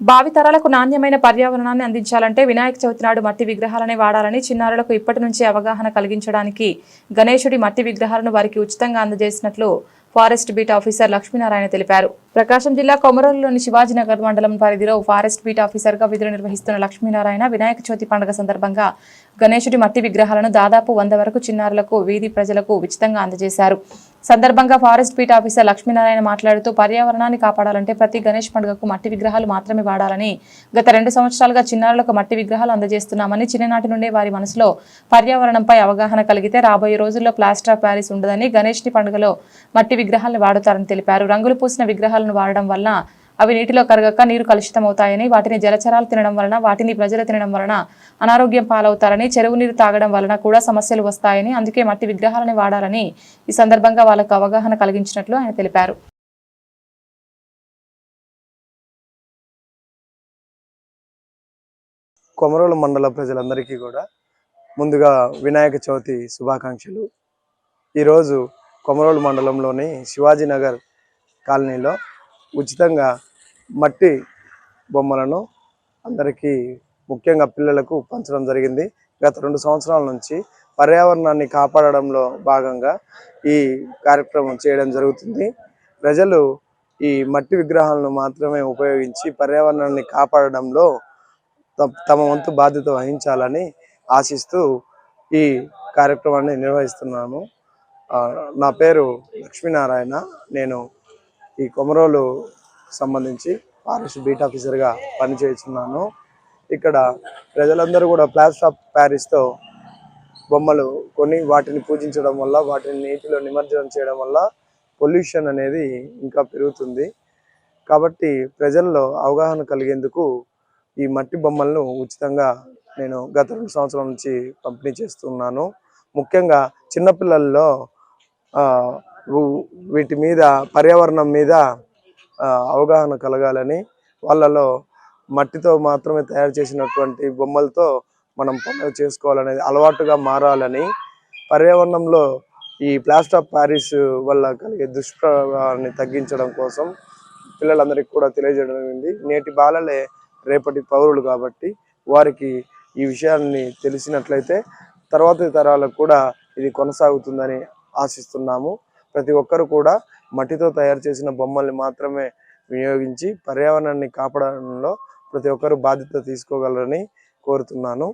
భావితరాలకు నాణ్యమైన పర్యావరణాన్ని అందించాలంటే వినాయక చవితి నాడు మట్టి విగ్రహాలనే వాడాలని చిన్నారులకు ఇప్పటి నుంచి అవగాహన కలిగించడానికి గణేశుడి మట్టి విగ్రహాలను వారికి ఉచితంగా అందజేసినట్లు ఫారెస్ట్ బీట్ ఆఫీసర్ లక్ష్మీనారాయణ తెలిపారు. ప్రకాశం జిల్లా కొమరోలులోని శివాజీనగర్ మండలం పరిధిలో ఫారెస్ట్ బీట్ ఆఫీసర్గా విధులు నిర్వహిస్తున్న లక్ష్మీనారాయణ వినాయక చవితి పండుగ సందర్భంగా గణేశుడి మట్టి విగ్రహాలను దాదాపు వంద వరకు చిన్నారులకు వీధి ప్రజలకు ఉచితంగా అందజేశారు. సందర్భంగా ఫారెస్ట్ బీట్ ఆఫీసర్ లక్ష్మీనారాయణ మాట్లాడుతూ పర్యావరణాన్ని కాపాడాలంటే ప్రతి గణేష్ పండుగకు మట్టి విగ్రహాలు మాత్రమే వాడాలని గత రెండు సంవత్సరాలుగా చిన్నారులకు మట్టి విగ్రహాలు అందజేస్తున్నామని చిన్ననాటి నుండే వారి మనసులో పర్యావరణంపై అవగాహన కలిగితే రాబోయే రోజుల్లో ప్లాస్టర్ ఆఫ్ ప్యారిస్ ఉండదని గణేష్ని పండుగలో మట్టి విగ్రహాలను వాడుతారని తెలిపారు. రంగులు పూసిన విగ్రహాలను వాడడం వల్ల అవి నీటిలో కరగక నీరు కలుషితమవుతాయని వాటిని జలచరాలు తినడం వలన వాటిని ప్రజలు తినడం వలన అనారోగ్యం పాలవుతారని చెరువు నీరు తాగడం వలన కూడా సమస్యలు వస్తాయని అందుకే మట్టి విగ్రహాలని వాడాలని ఈ సందర్భంగా వాళ్ళకు అవగాహన కలిగించినట్లు ఆయన తెలిపారు. కొమరోలు మండల ప్రజలందరికీ కూడా ముందుగా వినాయక చవితి శుభాకాంక్షలు. ఈరోజు కొమరోలు మండలంలోని శివాజీనగర్ కాలనీలో ఉచితంగా మట్టి బొమ్మలను అందరికీ ముఖ్యంగా పిల్లలకు పంచడం జరిగింది. గత రెండు సంవత్సరాల నుంచి పర్యావరణాన్ని కాపాడడంలో భాగంగా ఈ కార్యక్రమం చేయడం జరుగుతుంది. ప్రజలు ఈ మట్టి విగ్రహాలను మాత్రమే ఉపయోగించి పర్యావరణాన్ని కాపాడడంలో తమ వంతు బాధ్యత వహించాలని ఆశిస్తూ ఈ కార్యక్రమాన్ని నిర్వహిస్తున్నాము నా పేరు లక్ష్మీనారాయణ. నేను ఈ కొమరోలు సంబంధించి ఫారెస్ట్ బీట్ ఆఫీసర్గా పనిచేస్తున్నాను. ఇక్కడ ప్రజలందరూ కూడా ప్లాస్టర్ ఆఫ్ ప్యారిస్తో బొమ్మలు కొని వాటిని పూజించడం వల్ల వాటిని నీటిలో నిమజ్జనం చేయడం వల్ల పొల్యూషన్ అనేది ఇంకా పెరుగుతుంది. కాబట్టి ప్రజల్లో అవగాహన కలిగేందుకు ఈ మట్టి బొమ్మలను ఉచితంగా నేను గత రెండు సంవత్సరాల నుంచి పంపిణీ చేస్తున్నాను. ముఖ్యంగా చిన్నపిల్లల్లో వీటి మీద పర్యావరణం మీద అవగాహన కలగాలని వాళ్ళలో మట్టితో మాత్రమే తయారు చేసినటువంటి బొమ్మలతో మనం పండుగ చేసుకోవాలనేది అలవాటుగా మారాలని పర్యావరణంలో ఈ ప్లాస్టర్ ఆఫ్ ప్యారిస్ వల్ల కలిగే దుష్ప్రభావాన్ని తగ్గించడం కోసం పిల్లలందరికీ కూడా తెలియజేయడం జరిగింది. నేటి బాలలే రేపటి పౌరులు కాబట్టి వారికి ఈ విషయాన్ని తెలిసినట్లయితే తర్వాతి తరాలకు కూడా ఇది కొనసాగుతుందని ఆశిస్తున్నాము. ప్రతి ఒక్కరు కూడా మట్టితో తయారు చేసిన బొమ్మల్ని మాత్రమే వినియోగించి పర్యావరణాన్ని కాపాడడంలో ప్రతి ఒక్కరు బాధ్యత తీసుకోగలరని కోరుతున్నాను.